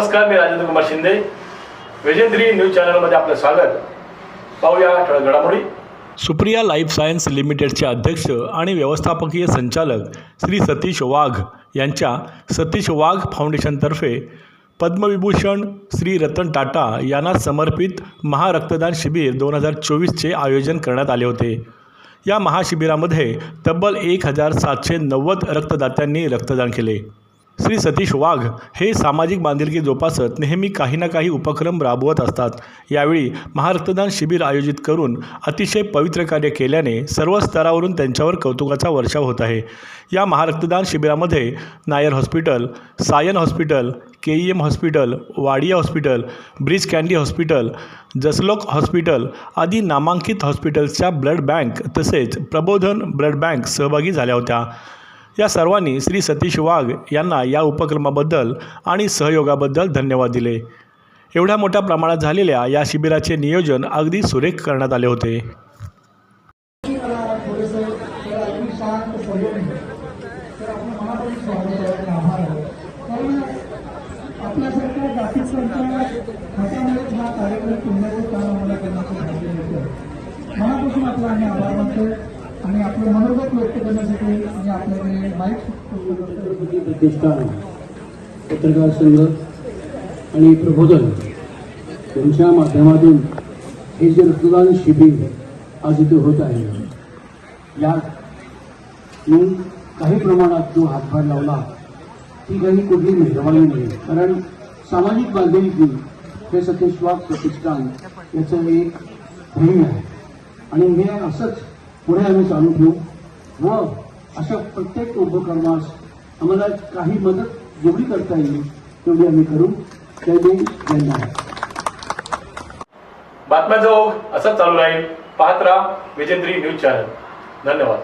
नमस्कार मी राजेंद्र कुमार शिंदे. वेजेंद्री न्यूज चॅनलमध्ये आपलं स्वागत. पाहूया ठळक घडामोडी. सुप्रिया लाईफ सायन्स लिमिटेडचे अध्यक्ष आणि व्यवस्थापकीय संचालक श्री सतीश वाघ यांच्या सतीश वाघ फाउंडेशनतर्फे पद्मविभूषण श्री रतन टाटा यांना समर्पित महारक्तदान शिबिर दोन हजार चोवीसचे आयोजन करण्यात आले होते. या महाशिबिरामध्ये तब्बल एक हजार सातशे नव्वद रक्तदात्यांनी रक्तदान केले. श्री सतीश वाघ हे सामाजिक बांधिलकी जोपासत नेहमी काही ना काही उपक्रम राबवत असतात. यावेळी महारक्तदान शिबिर आयोजित करून अतिशय पवित्र कार्य केल्याने सर्व स्तरावरून त्यांच्यावर कौतुकाचा वर्षाव होत आहे. या महारक्तदान शिबिरामध्ये Nair hospital Sion hospital K E M hospital Wadia hospital Breach Candy hospital Jaslok hospital आदी नामांकित हॉस्पिटल्सच्या ब्लड बँक तसेच प्रबोधन ब्लड बँक सहभागी झाल्या होत्या. या सर्वांनी श्री सतीश वाघ यांना या उपक्रमाबद्दल आणि सहयोगाबद्दल धन्यवाद दिले. एवढ्या मोठ्या प्रमाणात झालेल्या या शिबिराचे नियोजन अगदी सुरेख करण्यात आले होते. मनापासून आपला आम्ही आभार मानतो. आणि आपलं मनोगत व्यक्त करण्यासाठी आणि आपल्याकडे माईक प्रतिष्ठान पत्रकार संघ आणि प्रबोधन यांच्या माध्यमातून हे जे रक्तदान शिबिर आज इथे होत आहे यात मी काही प्रमाणात जो हातभार लावला ती काही कुठली मेहरबानी नाही. कारण सामाजिक बांधिलकी हे सतीश वाघ प्रतिष्ठान याचं एक ध्येय आहे. आणि हे असंच पुढे आम्ही चालू ठेवू. व अशा प्रत्येक उपक्रमास आम्हाला काही मदत जेवढी करता येईल तेवढी आम्ही करू. त्यावेळी धन्यवाद बातम्याचा ओघ असंच चालू राहील. पाहत राहा विजेंद्री न्यूज चॅनल. धन्यवाद.